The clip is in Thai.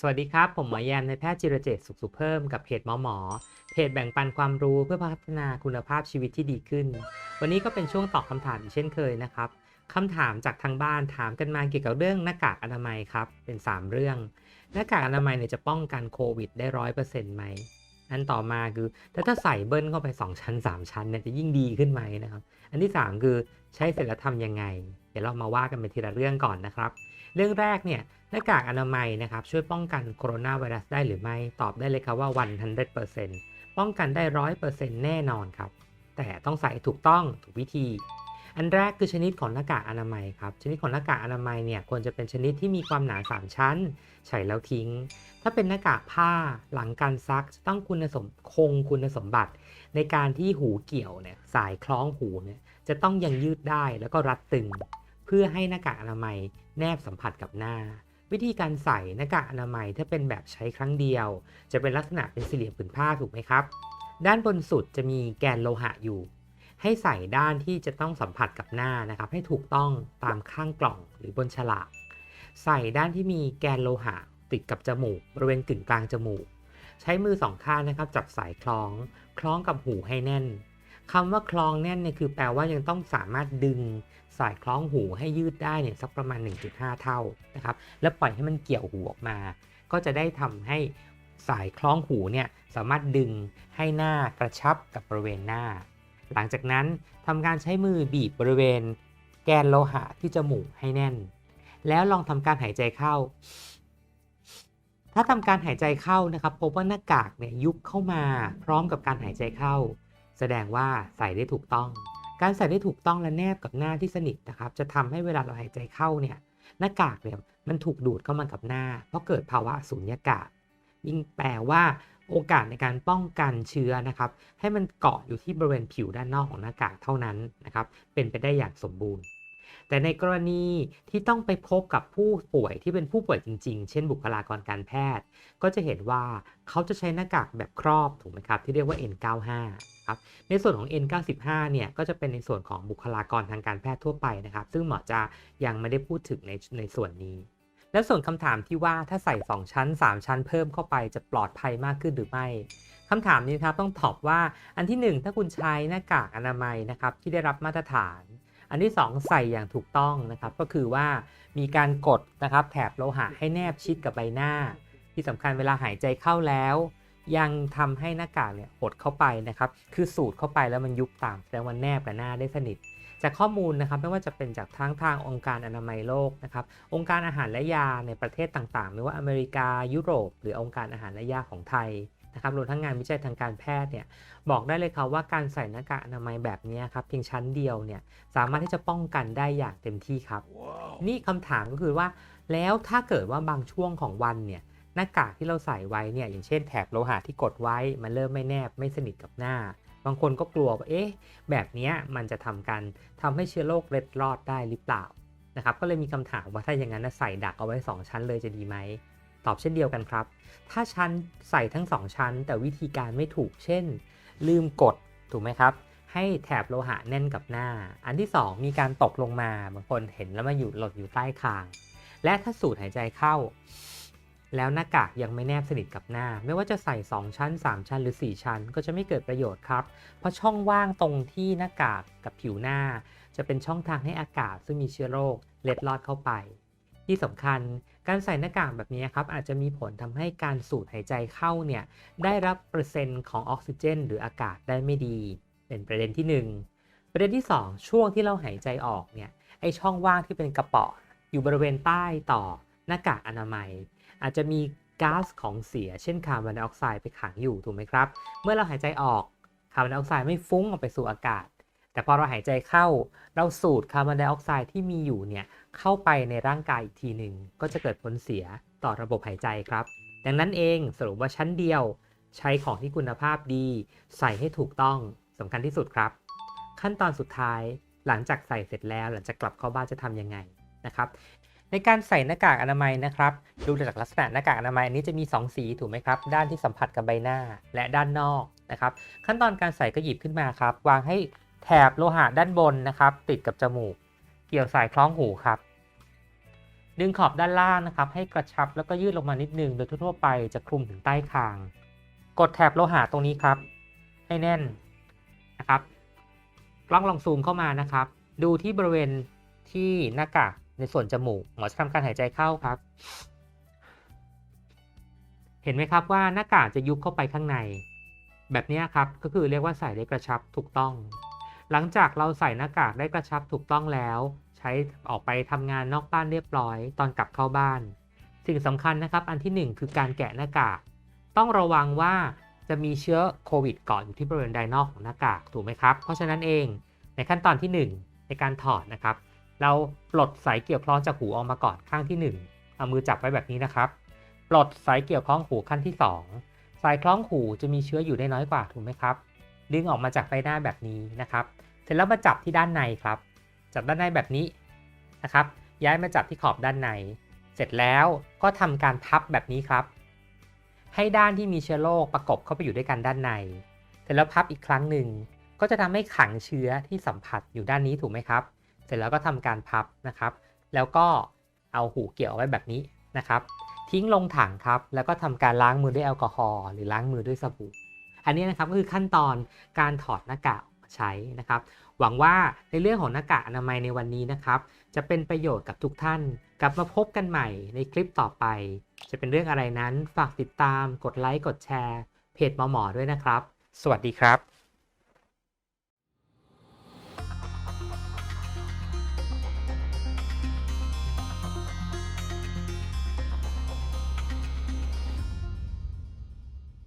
สวัสดีครับ ผมหมอแยมในแพทย์จิรเจตสุขสุขเพิ่มกับเพจหมอหมอ เพจแบ่งปันความรู้เพื่อพัฒนาคุณภาพชีวิตที่ดีขึ้น วันนี้ก็เป็นช่วงตอบคำถามอีกเช่นเคยนะครับคำถามจากทางบ้านถามกันมาเกี่ยวกับเรื่องหน้ากากอนามัยครับ เป็น 3 เรื่อง หน้ากากอนามัยเนี่ยจะป้องกันโควิดได้ร้อยเปอร์เซ็นต์ไหมอันต่อมาคือแต่ถ้าใส่เบิ้ลเข้าไป 2 ชั้น 3 ชั้นเนี่ยจะยิ่งดีขึ้นไหมนะครับ อันที่ 3 คือใช้เสร็จแล้วทำยังไง เดี๋ยวเรามาว่ากันเป็นทีละเรื่องก่อนนะครับ เรื่องแรกเนี่ย หน้ากากอนามัยนะครับช่วยป้องกันโคโรนาไวรัสได้หรือไม่ตอบได้เลยครับว่า 100%ป้องกันได้ 100%แน่นอนครับ แต่ต้องใส่ถูกต้องถูกวิธี อันแรกคือชนิดของหน้ากากอนามัยครับชนิดของหน้ากากอนามัยเนี่ยควรจะเป็นชนิดที่มีความหนา 3 ชั้น ใส่แล้วทิ้ง ถ้าเป็นหน้ากากผ้าหลังการซักจะต้องคุณสมคงคุณสมบัติ ในการที่หูเกี่ยวเนี่ยสายคล้องหูเนี่ยจะต้องยังยืดได้แล้วก็รัดตึง เพื่อให้หน้ากากอนามัยแนบสัมผัสกับหน้า วิธีการใส่หน้ากากอนามัยถ้าเป็นแบบใช้ครั้งเดียว จะเป็นลักษณะเป็นสี่เหลี่ยมผืนผ้าถูกไหมครับ ด้านบนสุดจะมีแกนโลหะอยู่ ให้ใส่ด้านที่จะต้องสัมผัสกับหน้านะครับ ให้ถูกต้องตามข้างกล่องหรือบนฉลากใส่ด้านที่มีแกนโลหะติดกับจมูก บริเวณกึ่งกลางจมูก ใช้มือสองข้างนะครับ จับสายคล้อง คล้องกับหูให้แน่น คำว่าคล้องแน่นเนี่ยคือแปลว่ายังต้องสามารถดึงสายคล้องหูให้ยืดได้เนี่ยสักประมาณ 1.5 เท่านะครับ แล้วปล่อยให้มันเกี่ยวหูออกมา ก็จะได้ทำให้สายคล้องหูเนี่ยสามารถดึงให้หน้ากระชับกับบริเวณหน้า หลังจากนั้นทำการใช้มือบีบบริเวณ แกนโลหะที่จมูกให้แน่น แล้วลองทำการหายใจเข้า ถ้าทำการหายใจเข้านะครับพบว่าหน้ากากเนี่ยยุบเข้ามาพร้อมกับการหายใจเข้า แสดงว่าใส่ได้ถูกต้อง การใส่ได้ถูกต้องและแนบกับหน้าที่สนิทนะครับ จะทำให้เวลาเราหายใจเข้าเนี่ยหน้ากากเนี่ยมันถูกดูดเข้ามากับหน้า เพราะเกิดภาวะสูญญากาศยิ่งแปลว่าโอกาสในการป้องกันเชื้อนะครับ ให้มันเกาะอยู่ที่บริเวณผิวด้านนอกของหน้ากากเท่านั้นนะครับ เป็นไปได้อย่างสมบูรณ์ แต่ในกรณีที่ต้องไปพบกับผู้ป่วยที่เป็นผู้ป่วยจริง ๆ เช่นบุคลากรการแพทย์ ก็จะเห็นว่าเขาจะใช้หน้ากากแบบครอบถูกไหมครับ ที่เรียกว่า N95 ครับในส่วนของ N95 เนี่ยก็จะเป็นในส่วนของบุคลากรทางการแพทย์ทั่วไปนะครับ ซึ่งหมอจะยังไม่ได้พูดถึงในในส่วนนี้ แล้วส่วนคำถามที่ว่าถ้าใส่ 2 ชั้น 3 ชั้นเพิ่มเข้าไปจะปลอดภัยมากขึ้นหรือไม่คำถามนี้ครับต้องตอบว่าอันที่ 1 ถ้าคุณใช้หน้ากากอนามัยนะครับที่ได้รับมาตรฐาน อันที่ 2 ใส่อย่างถูกต้องนะครับ ก็คือว่ามีการกดนะครับแถบโลหะให้แนบชิดกับใบหน้า ที่สำคัญเวลาหายใจเข้าแล้ว ยังทำให้หน้ากากเนี่ยหดเข้าไปนะครับ คือสูดเข้าไปแล้วมันยุบตามแสดงว่าแนบกับหน้าได้สนิท จากข้อมูลนะครับไม่ว่าจะเป็นจากทั้งทางองค์การอนามัยโลกนะครับ องค์การอาหารและยาในประเทศต่างๆ ไม่ว่าอเมริกายุโรป หรือองค์การอาหารและยาของไทย นะครับรวมทั้งงานวิจัยทางการแพทย์เนี่ยบอกได้เลยครับว่าการใส่หน้ากากอนามัยแบบนี้ครับเพียงชั้นเดียวเนี่ยสามารถที่จะป้องกันได้อย่างเต็มที่ครับนี่คำถามก็คือว่า แล้วถ้าเกิดว่าบางช่วงของวันเนี่ยหน้ากากที่เราใส่ไว้เนี่ยอย่างเช่นแถบโลหะที่กดไว้มันเริ่มไม่แนบไม่สนิทกับหน้า บางคนก็กลัวว่าเอ๊ะแบบนี้มันจะทำกันทำให้เชื้อโรคเล็ดรอดได้หรือเปล่านะครับก็เลยมีคำถามว่าถ้าอย่างนั้นใส่ดักเอาไว้ 2 ชั้นเลยจะดีไหม ตอบเช่นเดียวกันครับ ถ้าชั้นใส่ทั้ง 2 ชั้น แต่วิธีการไม่ถูก เช่น ลืมกดถูกไหมครับ ให้แถบโลหะแน่นกับหน้า อันที่ 2 มีการตกลงมาบางคนเห็นแล้วมาอยู่หลดอยู่ใต้คาง และถ้าสูดหายใจเข้า แล้วหน้ากากยังไม่แนบสนิทกับหน้า ไม่ว่าจะใส่ 2 ชั้น 3 ชั้นหรือ 4 ชั้น ก็จะไม่เกิดประโยชน์ครับ เพราะช่องว่างตรงที่หน้ากากกับผิวหน้า จะเป็นช่องทางให้อากาศซึ่งมีเชื้อโรคเล็ดลอดเข้าไป ที่สำคัญ การใส่หน้ากากแบบนี้ครับอาจจะมีผลทำให้การสูดหายใจเข้าเนี่ยได้รับเปอร์เซ็นต์ของออกซิเจน หรืออากาศได้ไม่ดี เป็นประเด็นที่ 1 ประเด็นที่ 2 ช่วงที่เราหายใจออกเนี่ยไอช่องว่างที่เป็นกระป๋ออยู่บริเวณใต้ต่อหน้ากากอนามัย อาจจะมีก๊าซของเสีย เช่นคาร์บอนไดออกไซด์ไปขังอยู่ถูกไหมครับ เมื่อเราหายใจออกคาร์บอนไดออกไซด์ไม่ฟุ้งออกไปสู่อากาศ แต่พอเราหายใจเข้าเราสูดคาร์บอนไดออกไซด์ที่มีอยู่เนี่ยเข้าไปในร่างกายอีกทีหนึ่งก็จะเกิดผลเสียต่อระบบหายใจครับ ดังนั้นเองสรุปว่าชั้นเดียว ใช้ของที่คุณภาพดี ใส่ให้ถูกต้องสำคัญที่สุดครับ ขั้นตอนสุดท้ายหลังจากใส่เสร็จแล้ว หลังจากกลับเข้าบ้านจะทำยังไงนะครับในการใส่หน้ากากอนามัยนะครับ ดูจากลักษณะหน้ากากอนามัยอันนี้จะมี 2 สีถูกไหมครับ ด้านที่สัมผัสกับใบหน้าและด้านนอกนะครับ ขั้นตอนการใส่ก็หยิบขึ้นมาครับ วางให้ แถบโลหะด้านบนนะครับ ติดกับจมูก เกี่ยวสายคล้องหูครับ ดึงขอบด้านล่างนะครับ ให้กระชับแล้วก็ยืดลงมานิดนึงโดยทั่วไปจะคลุมถึงใต้คาง กดแถบโลหะตรงนี้ครับ ให้แน่นนะครับกล้องลองซูมเข้ามานะครับ ดูที่บริเวณที่หน้ากากในส่วนจมูกหมอจะทำการหายใจเข้าครับ เห็นไหมครับว่าหน้ากากจะยุบเข้าไปข้างใน แบบนี้ครับก็คือเรียกว่าใส่ได้กระชับถูกต้อง หลังจากเราใส่หน้ากากได้กระชับถูกต้องแล้ว ใช้ออกไปทำงานนอกบ้านเรียบร้อย ตอนกลับเข้าบ้าน สิ่งสำคัญนะครับ อันที่หนึ่งคือการแกะหน้ากาก ต้องระวังว่าจะมีเชื้อโควิดเกาะอยู่ที่บริเวณไดนอกของหน้ากากถูกไหมครับ เพราะฉะนั้นเองในขั้นตอนที่หนึ่งในการถอดนะครับ เราปลดสายเกี่ยวคล้องจากหูออกมาก่อนข้างที่หนึ่งเอามือจับไว้แบบนี้นะครับ ปลดสายเกี่ยวคล้องหูขั้นที่สองสายคล้องหูจะมีเชื้ออยู่ได้น้อยกว่าถูกไหมครับ ดึงออกมาจากใบหน้าแบบนี้นะครับ เสร็จแล้วมาจับที่ด้านในครับ จับด้านในแบบนี้นะครับ ย้ายมาจับที่ขอบด้านใน เสร็จแล้วก็ทำการพับแบบนี้ครับ ให้ด้านที่มีเชื้อโรคประกบเข้าไปอยู่ด้วยกันด้านใน เสร็จแล้วพับอีกครั้งหนึ่งก็จะทำให้ขังเชื้อที่สัมผัสอยู่ด้านนี้ถูกไหมครับ เสร็จแล้วก็ทำการพับนะครับ แล้วก็เอาหูเกี่ยวไว้แบบนี้นะครับ ทิ้งลงถังครับ แล้วก็ทำการล้างมือด้วยแอลกอฮอล์หรือล้างมือด้วยสบู่ อันนี้นะครับก็คือขั้นตอนการถอดหน้ากากใช้นะครับ หวังว่าในเรื่องของหน้ากากอนามัยในวันนี้นะครับ จะเป็นประโยชน์กับทุกท่าน กลับมาพบกันใหม่ในคลิปต่อไป จะเป็นเรื่องอะไรนั้นฝากติดตาม กดไลค์ กดแชร์ เพจหมอหมอด้วยนะครับ สวัสดีครับ